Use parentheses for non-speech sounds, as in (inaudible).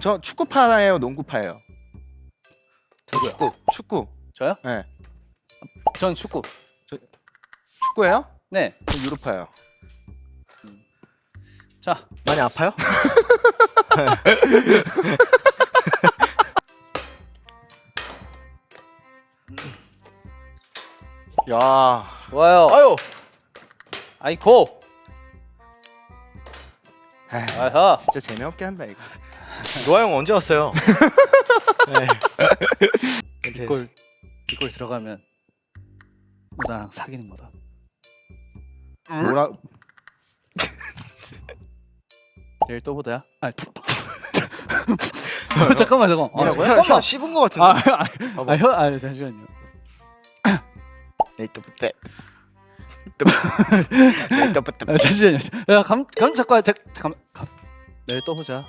저 축구파예요, 농구파예요. 저도요. 축구. 축구. 저요? 네. 전 축구. 축구예요? 네. 저 유로파예요. 자, 많이 아파요? (laughs) 야, 좋아요. 아유. 아이코. 아하. 진짜 재미없게 한다 이거. 노아 형 언제 왔어요? (laughs) 네. 이렇게 이걸 이걸 들어가면 나랑 사귀는 거다. 뭐라? (laughs) 내일 또 보자야. 아, (laughs) 잠깐만 잠깐. 아, 뭐라고요? 형, 잠깐만. 형 씹은 거 같은데. 아, 아, 아, 형, 아, 잠시만요. 네이트 부터. 아, 잠시만요. 야, 감, 감 잠깐, 잠, 잠깐. 감. 내일 또 보자.